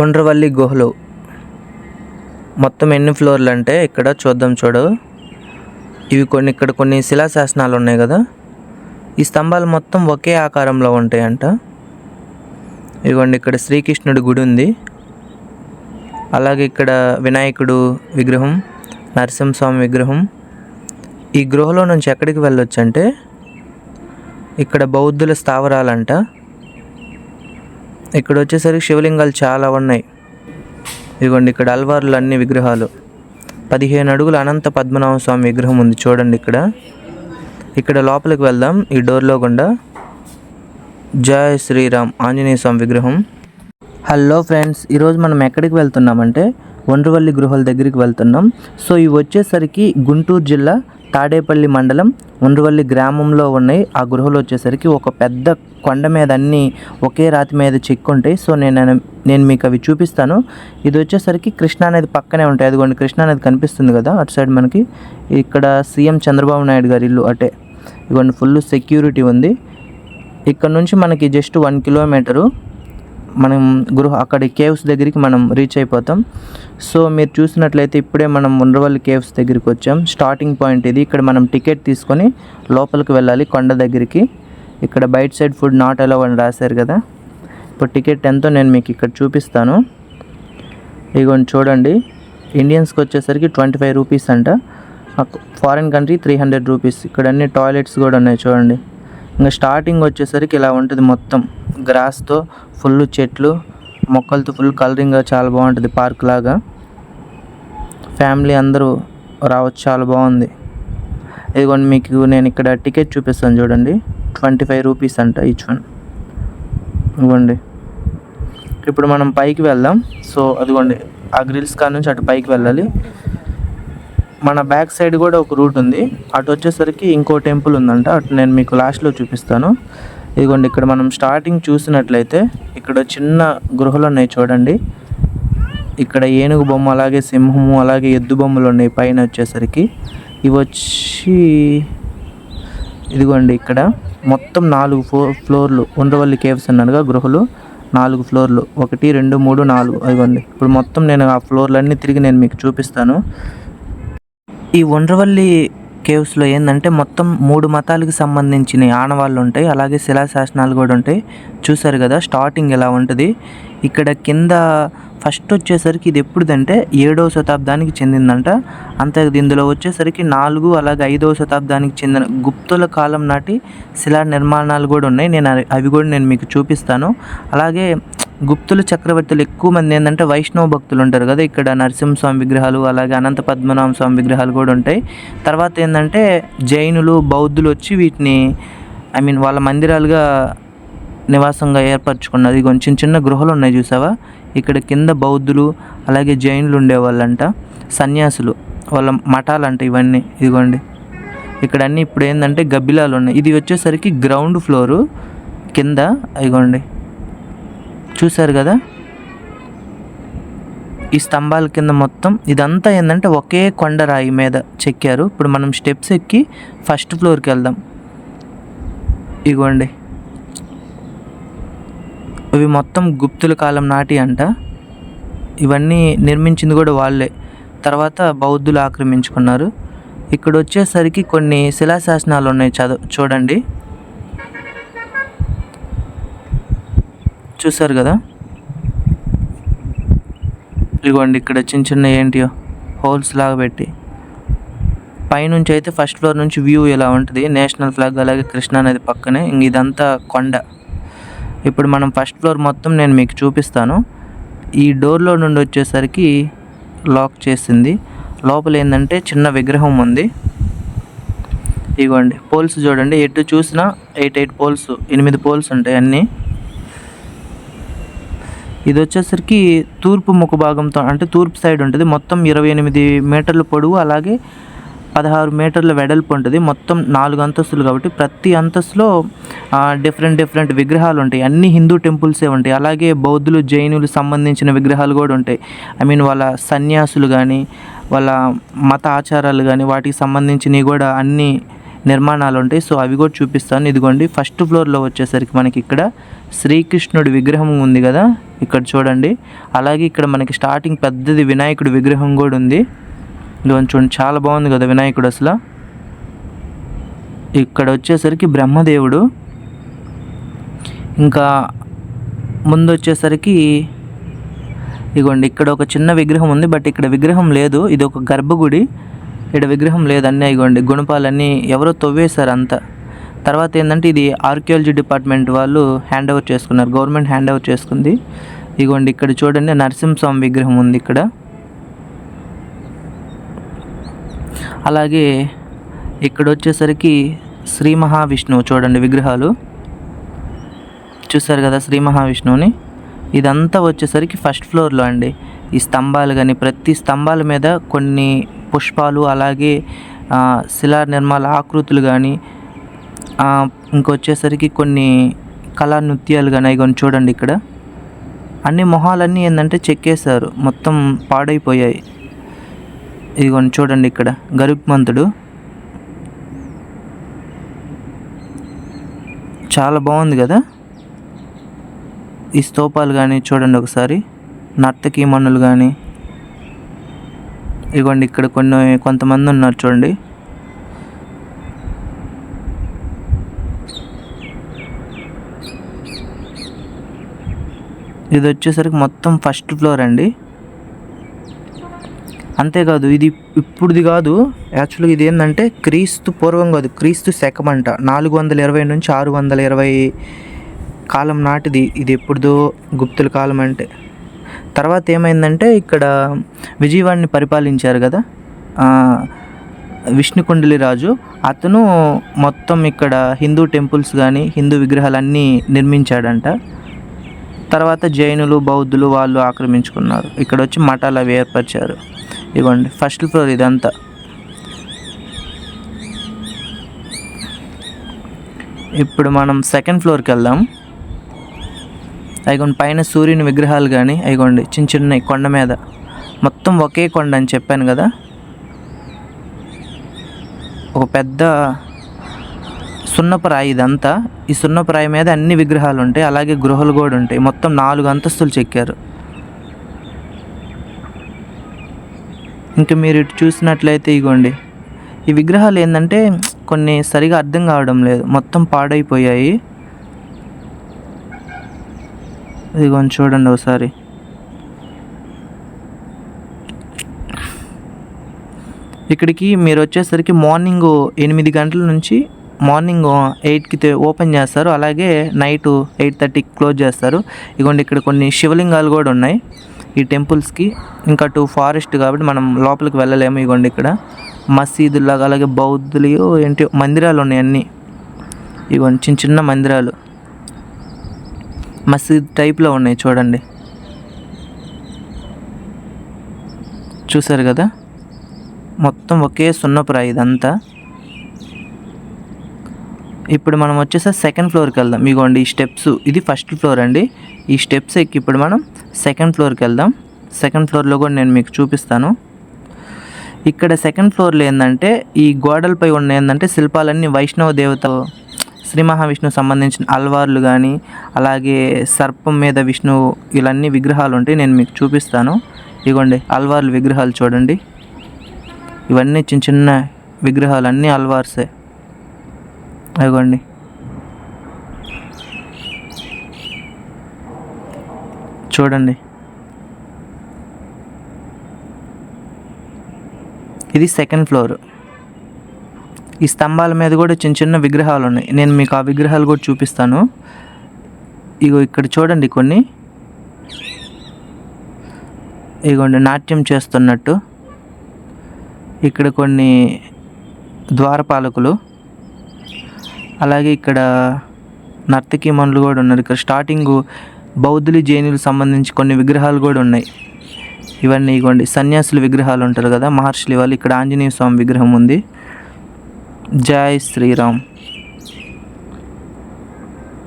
ఒండ్రవల్లి గుహలు. మొత్తం ఎన్ని ఫ్లోర్లు అంటే ఇక్కడ చూద్దాం చూడు. ఇవి కొన్ని ఇక్కడ కొన్ని శిలాశాసనాలు ఉన్నాయి కదా. ఈ స్తంభాలు మొత్తం ఒకే ఆకారంలో ఉంటాయంట. ఇదిగోండి ఇక్కడ శ్రీకృష్ణుడి గుడి ఉంది. అలాగే ఇక్కడ వినాయకుడు విగ్రహం నరసింహస్వామి విగ్రహం. ఈ గృహలో నుంచి ఎక్కడికి వెళ్ళొచ్చు అంటే ఇక్కడ బౌద్ధుల స్థావరాలంట. ఇక్కడ వచ్చేసరికి శివలింగాలు చాలా ఉన్నాయి. ఇదిగోండి ఇక్కడ అల్వార్లు అన్ని విగ్రహాలు. పదిహేను అడుగుల అనంత పద్మనాభ స్వామి విగ్రహం ఉంది చూడండి ఇక్కడ. ఇక్కడ లోపలికి వెళ్దాం ఈ డోర్లో గుండా. జయ శ్రీరామ్ ఆంజనేయ స్వామి విగ్రహం. హలో ఫ్రెండ్స్ ఈరోజు మనం ఎక్కడికి వెళ్తున్నామంటే ఒండ్రవల్లి గృహాల దగ్గరికి వెళ్తున్నాం. సో ఇవి వచ్చేసరికి గుంటూరు జిల్లా తాడేపల్లి మండలం ఉండ్రవల్లి గ్రామంలో ఉన్నాయి. ఆ గృహలు వచ్చేసరికి ఒక పెద్ద కొండ మీద అన్నీ ఒకే రాతి మీద చెక్కుంటాయి. సో నేను నేను మీకు అవి చూపిస్తాను. ఇది వచ్చేసరికి కృష్ణా నది పక్కనే ఉంటాయి. అదిగోండి కృష్ణా నది కనిపిస్తుంది కదా అటు సైడ్ మనకి. ఇక్కడ సీఎం చంద్రబాబు నాయుడు గారి ఇల్లు అటే. ఇదిగోండి ఫుల్ సెక్యూరిటీ ఉంది. ఇక్కడ నుంచి మనకి జస్ట్ వన్ కిలోమీటరు. మనం గృహ అక్కడి కేవ్స్ దగ్గరికి మనం రీచ్ అయిపోతాం. సో మీరు చూసినట్లయితే ఇప్పుడే మనం ఉండవల్లి కేవ్స్ దగ్గరికి వచ్చాం. స్టార్టింగ్ పాయింట్ ఇది. ఇక్కడ మనం టికెట్ తీసుకొని లోపలికి వెళ్ళాలి కొండ దగ్గరికి. ఇక్కడ బయట సైడ్ ఫుడ్ నాట్ అలౌ అని రాశారు కదా. ఇప్పుడు టికెట్ ఎంతో నేను మీకు ఇక్కడ చూపిస్తాను. ఇదిగోండి చూడండి. ఇండియన్స్కి వచ్చేసరికి ట్వంటీ ఫైవ్ రూపీస్ అంట foreign country three hundred rupees ఇక్కడ అన్ని టాయిలెట్స్ కూడా ఉన్నాయి చూడండి. ఇంకా స్టార్టింగ్ వచ్చేసరికి ఇలా ఉంటుంది మొత్తం. గ్రాస్తో ఫుల్ చెట్లు మొక్కలతో ఫుల్ కలరింగ్గా చాలా బాగుంటుంది పార్క్ లాగా. ఫ్యామిలీ అందరూ రావచ్చు చాలా బాగుంది. ఇదిగోండి మీకు నేను ఇక్కడ టికెట్ చూపిస్తాను చూడండి. ట్వంటీ ఫైవ్ రూపీస్ అంట ఈచ్ వన్ ఇవ్వండి ఇప్పుడు మనం పైకి వెళ్దాం. సో అదిగోండి. ఆ గ్రిల్స్ కాడ నుంచి అటు పైకి వెళ్ళాలి. మన బ్యాక్ సైడ్ కూడా ఒక రూట్ ఉంది. అటు వచ్చేసరికి ఇంకో టెంపుల్ ఉందంట. అటు నేను మీకు లాస్ట్లో చూపిస్తాను. ఇదిగోండి ఇక్కడ మనం స్టార్టింగ్ చూసినట్లయితే ఇక్కడ చిన్న గృహలు ఉన్నాయి చూడండి. ఇక్కడ ఏనుగు బొమ్మ అలాగే సింహము అలాగే ఎద్దు బొమ్మలు ఉన్నాయి పైన వచ్చేసరికి. ఇవి వచ్చి ఇదిగోండి ఇక్కడ మొత్తం నాలుగు ఫ్లో ఫ్లోర్లు. ఉండవల్లి కేవ్స్ అన్నట్టుగా గృహలు. నాలుగు ఫ్లోర్లు. ఒకటి రెండు మూడు నాలుగు. ఇదిగోండి ఇప్పుడు మొత్తం నేను ఆ ఫ్లోర్లన్నీ తిరిగి నేను మీకు చూపిస్తాను. ఈ ఉండ్రవల్లి కేవ్స్లో ఏంటంటే మొత్తం మూడు మతాలకు సంబంధించిన ఆనవాళ్ళు ఉంటాయి అలాగే శిలాశాసనాలు కూడా ఉంటాయి. చూసారు కదా స్టార్టింగ్ ఎలా ఉంటుంది? ఇక్కడ కింద ఫస్ట్ వచ్చేసరికి ఇది ఎప్పుడుదంటే ఏడవ శతాబ్దానికి చెందిందంట. అంతే ఇందులో వచ్చేసరికి నాలుగు అలాగే ఐదవ శతాబ్దానికి చెందిన గుప్తుల కాలం నాటి శిలా నిర్మాణాలు కూడా ఉన్నాయి. నేను అవి- అవి కూడా నేను మీకు చూపిస్తాను. అలాగే గుప్తుల చక్రవర్తులు ఎక్కువ మంది ఏంటంటే వైష్ణవ భక్తులు ఉంటారు కదా. ఇక్కడ నరసింహస్వామి విగ్రహాలు అలాగే అనంత పద్మనాభ స్వామి విగ్రహాలు కూడా ఉంటాయి. తర్వాత ఏంటంటే జైనులు బౌద్ధులు వచ్చి వీటిని ఐ మీన్ వాళ్ళ మందిరాలుగా నివాసంగా ఏర్పరచుకున్నది. కొంచెం చిన్న చిన్న గృహలు ఉన్నాయి చూసావా? ఇక్కడ కింద బౌద్ధులు అలాగే జైనులు ఉండేవాళ్ళంట సన్యాసులు. వాళ్ళ మఠాలు అంట ఇవన్నీ. ఇదిగోండి. ఇక్కడ అన్నీ ఇప్పుడు ఏంటంటే గబ్బిలాలు ఉన్నాయి. ఇది వచ్చేసరికి గ్రౌండ్ ఫ్లోరు కింద. ఇదిగోండి. చూశారు కదా? ఈ స్తంభాల కింద మొత్తం ఇదంతా ఏంటంటే ఒకే కొండరాయి మీద చెక్కారు. ఇప్పుడు మనం స్టెప్స్ ఎక్కి ఫస్ట్ ఫ్లోర్కి వెళ్దాం. ఇగోండి. ఇవి మొత్తం గుప్తుల కాలం నాటి అంట. ఇవన్నీ నిర్మించింది కూడా వాళ్ళే. తర్వాత బౌద్ధులు ఆక్రమించుకున్నారు. ఇక్కడ వచ్చేసరికి కొన్ని శిలాశాసనాలు ఉన్నాయి చదువు చూడండి. చూసారు కదా? ఇదిగోండి ఇక్కడ చిన్న చిన్న ఏంటియో హోల్స్ లాగా పెట్టి. పైనుంచి అయితే ఫస్ట్ ఫ్లోర్ నుంచి వ్యూ ఇలా ఉంటుంది. నేషనల్ ఫ్లాగ్ అలాగే కృష్ణా నది పక్కనే. ఇంక ఇదంతా కొండ. ఇప్పుడు మనం ఫస్ట్ ఫ్లోర్ మొత్తం నేను మీకు చూపిస్తాను. ఈ డోర్లో నుండి వచ్చేసరికి లాక్ చేసింది. లోపల ఏంటంటే చిన్న విగ్రహం ఉంది. ఇగోండి పోల్స్ చూడండి. ఎటు చూసినా ఎయిట్ ఎయిట్ పోల్స్ ఎనిమిది పోల్స్ ఉంటాయి అన్నీ. ఇది వచ్చేసరికి తూర్పు ముఖ భాగంతో అంటే తూర్పు సైడ్ ఉంటుంది. మొత్తం ఇరవై ఎనిమిది మీటర్ల పొడవు అలాగే పదహారు మీటర్ల వెడల్పు ఉంటుంది. మొత్తం నాలుగు అంతస్తులు కాబట్టి ప్రతి అంతస్తులో డిఫరెంట్ డిఫరెంట్ విగ్రహాలు ఉంటాయి. అన్ని హిందూ టెంపుల్సే ఉంటాయి. అలాగే బౌద్ధులు జైనులు సంబంధించిన విగ్రహాలు కూడా ఉంటాయి. ఐ మీన్ వాళ్ళ సన్యాసులు కానీ వాళ్ళ మత ఆచారాలు కానీ వాటికి సంబంధించినవి కూడా అన్నీ నిర్మాణాలు ఉంటాయి సో అవి కూడా చూపిస్తాను. ఇదిగోండి ఫస్ట్ ఫ్లోర్లో వచ్చేసరికి మనకి ఇక్కడ శ్రీకృష్ణుడి విగ్రహం ఉంది కదా ఇక్కడ చూడండి. అలాగే ఇక్కడ మనకి స్టార్టింగ్ పెద్దది వినాయకుడి విగ్రహం కూడా ఉంది. ఇదిగోండి చూడండి చాలా బాగుంది కదా వినాయకుడు అసలు. ఇక్కడ వచ్చేసరికి బ్రహ్మదేవుడు. ఇంకా ముందు వచ్చేసరికి ఇగోండి ఇక్కడ ఒక చిన్న విగ్రహం ఉంది బట్ ఇక్కడ విగ్రహం లేదు. ఇది ఒక గర్భగుడి. ఇక్కడ విగ్రహం లేదన్నీ ఇగోండి గుణపాలన్నీ ఎవరో తవ్వేశారు అంతా తర్వాత ఏంటంటే ఇది ఆర్కియాలజీ డిపార్ట్మెంట్ వాళ్ళు హ్యాండ్ ఓవర్ చేసుకున్నారు గవర్నమెంట్ హ్యాండ్ ఓవర్ చేసుకుంది. ఇగోండి ఇక్కడ చూడండి నరసింహస్వామి విగ్రహం ఉంది ఇక్కడ. అలాగే ఇక్కడ వచ్చేసరికి శ్రీ మహావిష్ణువు చూడండి విగ్రహాలు. చూసారు కదా శ్రీ మహావిష్ణువుని? ఇదంతా వచ్చేసరికి ఫస్ట్ ఫ్లోర్లో అండి. ఈ స్తంభాలు కానీ ప్రతి స్తంభాల మీద కొన్ని పుష్పాలు అలాగే శిలా నిర్మాల ఆకృతులు కానీ ఇంకొచ్చేసరికి కొన్ని కళా నృత్యాలు కానీ అవి కొన్ని చూడండి ఇక్కడ. అన్ని మొహాలన్నీ ఏంటంటే చెక్కేశారు. మొత్తం పాడైపోయాయి. ఇదిగోండి చూడండి ఇక్కడ. గరుగ్మంతుడు చాలా బాగుంది కదా? ఈ స్తూపాలు కానీ చూడండి ఒకసారి. నర్తకి మనులు కానీ ఇదిగోండి ఇక్కడ కొన్ని కొంతమంది ఉన్నారు చూడండి. ఇది వచ్చేసరికి మొత్తం ఫస్ట్ ఫ్లోర్ అండి. అంతేకాదు ఇది ఇప్పుడుది కాదు యాక్చువల్గా ఇది ఏంటంటే క్రీస్తు పూర్వం కాదు క్రీస్తు శకం అంట. నాలుగు వందల ఇరవై నుంచి ఆరు వందల ఇరవై కాలం నాటిది ఇది ఎప్పుడుదో గుప్తుల కాలం అంటే. తర్వాత ఏమైందంటే ఇక్కడ విజయవాడని పరిపాలించారు కదా విష్ణుకుండలి రాజు. అతను మొత్తం ఇక్కడ హిందూ టెంపుల్స్ కానీ హిందూ విగ్రహాలన్నీ నిర్మించాడంట. తర్వాత జైనులు బౌద్ధులు వాళ్ళు ఆక్రమించుకున్నారు. ఇక్కడ వచ్చి మఠాలు అవి ఏర్పరిచారు. ఇవ్వండి ఫస్ట్ ఫ్లోర్ ఇదంతా. ఇప్పుడు మనం సెకండ్ ఫ్లోర్కి వెళ్దాం. అయిగోండి పైన సూర్యుని విగ్రహాలు కానీ అయిగోండి చిన్న చిన్న కొండ మీద. మొత్తం ఒకే కొండ అని చెప్పాను కదా. ఒక పెద్ద సున్నపరాయి ఇదంతా. ఈ సున్నపరాయి మీద అన్ని విగ్రహాలు ఉంటాయి అలాగే గృహలు కూడా ఉంటాయి. మొత్తం నాలుగు అంతస్తులు చెక్కారు. ఇంకా మీరు ఇటు చూసినట్లయితే ఇగోండి ఈ విగ్రహాలు ఏంటంటే కొన్ని సరిగా అర్థం కావడం లేదు. మొత్తం పాడైపోయాయి. ఇదిగోండి చూడండి ఒకసారి. ఇక్కడికి మీరు వచ్చేసరికి మార్నింగ్ ఎనిమిది గంటల నుంచి మార్నింగ్ ఎయిట్కి ఓపెన్ చేస్తారు. అలాగే నైట్ ఎయిట్ థర్టీకి క్లోజ్ చేస్తారు. ఇగోండి ఇక్కడ కొన్ని శివలింగాలు కూడా ఉన్నాయి. ఈ టెంపుల్స్కి ఇంకా టూ ఫారెస్ట్ కాబట్టి మనం లోపలికి వెళ్ళలేము ఇగోండి ఇక్కడ. మసీదులాగా అలాగే బౌద్ధులు ఏంటి మందిరాలు ఉన్నాయి అన్నీ. ఇగోండి చిన్న చిన్న మందిరాలు. మసీద్ టైప్లో ఉన్నాయి చూడండి. చూసారు కదా? మొత్తం ఒకే సున్నపురాయి ఇదంతా. ఇప్పుడు మనం వచ్చేసరి సెకండ్ ఫ్లోర్కి వెళ్దాం. ఇగోండి ఈ స్టెప్స్ ఇది ఫస్ట్ ఫ్లోర్ అండి. ఈ స్టెప్స్ ఎక్కి ఇప్పుడు మనం సెకండ్ ఫ్లోర్కి వెళ్దాం. సెకండ్ ఫ్లోర్లో కూడా నేను మీకు చూపిస్తాను. ఇక్కడ సెకండ్ ఫ్లోర్లో ఏంటంటే ఈ గోడలపై ఉన్న ఏంటంటే శిల్పాలన్నీ వైష్ణవ దేవత శ్రీ మహావిష్ణువు సంబంధించిన అల్వార్లు కానీ అలాగే సర్పం మీద విష్ణువు ఇలాన్ని విగ్రహాలు ఉంటాయి నేను మీకు చూపిస్తాను. ఇగోండి అల్వార్లు విగ్రహాలు చూడండి. ఇవన్నీ చిన్న చిన్న విగ్రహాలు అన్నీ అల్వార్సే. ఇగోండి. చూడండి. ఇది సెకండ్ ఫ్లోర్. ఈ స్తంభాల మీద కూడా చిన్న చిన్న విగ్రహాలు ఉన్నాయి. నేను మీకు ఆ విగ్రహాలు కూడా చూపిస్తాను. ఇగో ఇక్కడ చూడండి కొన్ని. ఇగోండి నాట్యం చేస్తున్నట్టు. ఇక్కడ కొన్ని ద్వారపాలకులు. అలాగే ఇక్కడ నర్తకీ మనులు కూడా ఉన్నారు. ఇక్కడ స్టార్టింగ్ బౌద్ధులు జైనులు సంబంధించి కొన్ని విగ్రహాలు కూడా ఉన్నాయి. ఇవన్నీ ఇగోండి సన్యాసుల విగ్రహాలు ఉంటారు కదా మహర్షులు వాళ్ళు. ఇక్కడ ఆంజనేయ స్వామి విగ్రహం ఉంది. జై శ్రీరామ్.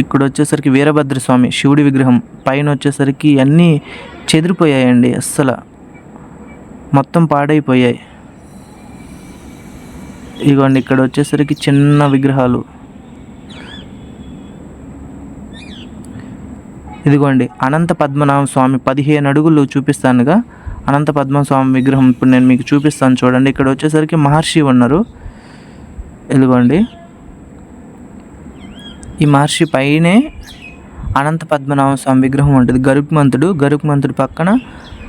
ఇక్కడ వచ్చేసరికి వీరభద్ర స్వామి శివుడి విగ్రహం పైన వచ్చేసరికి అన్నీ చెదిరిపోయాయండి అస్సలు. మొత్తం పాడైపోయాయి. ఇదిగోండి ఇక్కడ వచ్చేసరికి చిన్న విగ్రహాలు. ఇదిగోండి అనంత పద్మనాభ స్వామి పదిహేను అడుగులు చూపిస్తానుగా. అనంత పద్మనాభ స్వామి విగ్రహం ఇప్పుడు నేను మీకు చూపిస్తాను చూడండి. ఇక్కడ వచ్చేసరికి మహర్షి ఉన్నారు. ఇదిగోండి. ఈ మహర్షి పైనే అనంత పద్మనాభ స్వామి విగ్రహం ఉంటుంది. గరుక్మంతుడు గరుక్మంతుడు పక్కన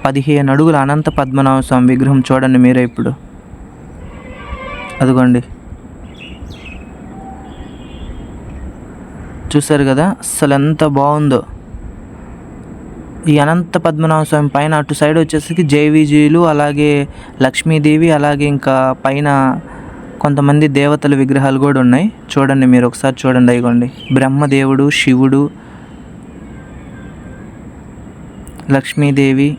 పదిహేను అడుగుల అనంత పద్మనాభ స్వామి విగ్రహం చూడండి మీరే ఇప్పుడు. అదిగోండి. చూసారు కదా అసలు ఎంత బాగుందో. ఈ అనంత పద్మనాభ స్వామి పైన అటు సైడ్ వచ్చేసరికి జేవిజీలు అలాగే లక్ష్మీదేవి అలాగే ఇంకా పైన కొంతమంది దేవతల విగ్రహాలు కూడా ఉన్నాయి. చూడండి మీరు ఒకసారి చూడండి అయిగోండి బ్రహ్మదేవుడు శివుడు లక్ష్మీదేవి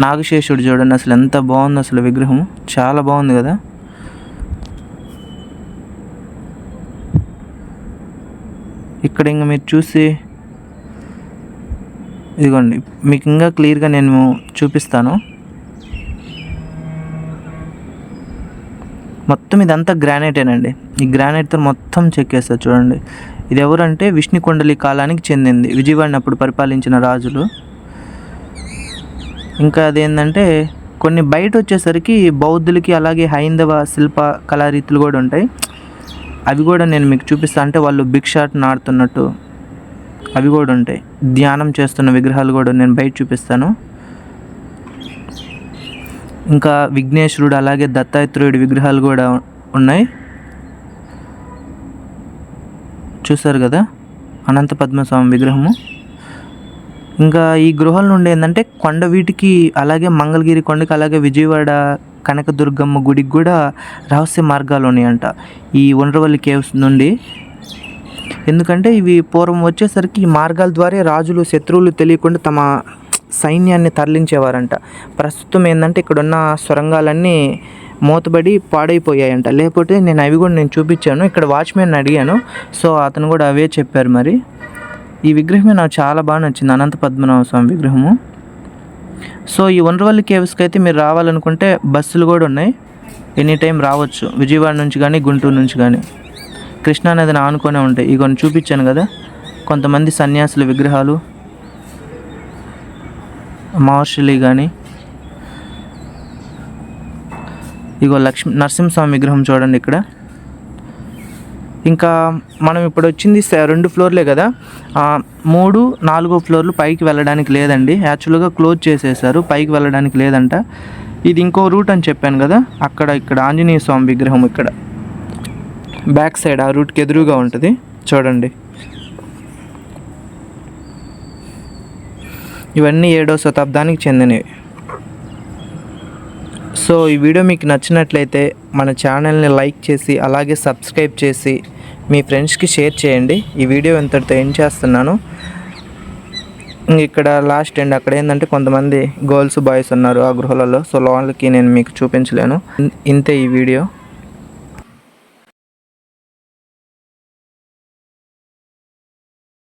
నాగశేషుడు చూడండి. అసలు ఎంత బాగుంది అసలు విగ్రహం. చాలా బాగుంది కదా. ఇక్కడ ఇంకా మీరు చూసి ఇదిగోండి. మీకు ఇంకా క్లియర్గా నేను చూపిస్తాను. మొత్తం ఇదంతా గ్రానైటేనండి ఈ గ్రానైట్తో మొత్తం చెక్కేస్తారు చూడండి. ఇది ఎవరంటే విష్ణుకొండలి కాలానికి చెందింది. విజయవాడని అప్పుడు పరిపాలించిన రాజులు. ఇంకా అదేంటంటే కొన్ని బయట వచ్చేసరికి బౌద్ధులకి అలాగే హైందవ శిల్ప కళారీతులు కూడా ఉంటాయి. అవి కూడా నేను మీకు చూపిస్తాను అంటే వాళ్ళు భిక్షాటన ఆడుతున్నట్టు అవి కూడా ఉంటాయి. ధ్యానం చేస్తున్న విగ్రహాలు కూడా నేను బయట చూపిస్తాను. ఇంకా విఘ్నేశ్వరుడు అలాగే దత్తాత్రేయుడు విగ్రహాలు కూడా ఉన్నాయి. చూసారు కదా? అనంత పద్మస్వామి విగ్రహము. ఇంకా ఈ గృహాల నుండి ఏంటంటే కొండ వీటికి అలాగే మంగళగిరి కొండకి అలాగే విజయవాడ కనకదుర్గమ్మ గుడికి కూడా రహస్య మార్గాలు ఉన్నాయంట. ఈ ఒండ్రవల్లి కేవ్స్ నుండి. ఎందుకంటే ఇవి పూర్వం వచ్చేసరికి ఈ మార్గాల ద్వారా రాజులు శత్రువులు తెలియకుండా తమ సైన్యాన్ని తరలించేవారంట. ప్రస్తుతం ఏంటంటే ఇక్కడున్న సొరంగాలన్నీ మూతబడి పాడైపోయాయంట. లేకపోతే నేను అవి కూడా నేను చూపించాను. ఇక్కడ వాచ్మెన్ అడిగాను. సో అతను కూడా అవే చెప్పారు మరి. ఈ విగ్రహమే నాకు చాలా బాగా నచ్చింది. అనంత పద్మనాభ స్వామి విగ్రహము. సో ఈ ఒండ్రవల్లి కేవ్స్కి అయితే మీరు రావాలనుకుంటే బస్సులు కూడా ఉన్నాయి. ఎనీ టైం రావచ్చు. విజయవాడ నుంచి కానీ గుంటూరు నుంచి కానీ. కృష్ణానదిని ఆనుకొనే ఉంటాయి. ఇగో చూపించాను కదా. కొంతమంది సన్యాసుల విగ్రహాలు. మహర్షులు కానీ ఇగో లక్ష్మీ నరసింహస్వామి విగ్రహం చూడండి ఇక్కడ. ఇంకా మనం ఇప్పుడు వచ్చింది స- రెండు ఫ్లోర్లే కదా. మూడు నాలుగో ఫ్లోర్లు పైకి వెళ్ళడానికి లేదండి. యాక్చువల్గా క్లోజ్ చేసేసారు పైకి వెళ్ళడానికి లేదంట. ఇది ఇంకో రూట్ అని చెప్పాను కదా అక్కడ ఇక్కడ ఆంజనేయ స్వామి విగ్రహం ఇక్కడ. బ్యాక్ సైడ్ ఆ రూట్కి ఎదురుగా ఉంటుంది. చూడండి. ఇవన్నీ ఏడో శతాబ్దానికి చెందినవి. సో ఈ వీడియో మీకు నచ్చినట్లయితే మన ఛానల్ని లైక్ చేసి అలాగే సబ్స్క్రైబ్ చేసి మీ ఫ్రెండ్స్కి షేర్ చేయండి. ఈ వీడియో ఇంతటితో ఏం చేస్తున్నాను. ఇక్కడ లాస్ట్ ఎండ్ అక్కడ ఏంటంటే కొంతమంది గర్ల్స్ బాయ్స్ ఉన్నారు ఆ గృహాలలో. సో వాళ్ళకి నేను మీకు చూపించలేను. ఇంతే ఈ వీడియో.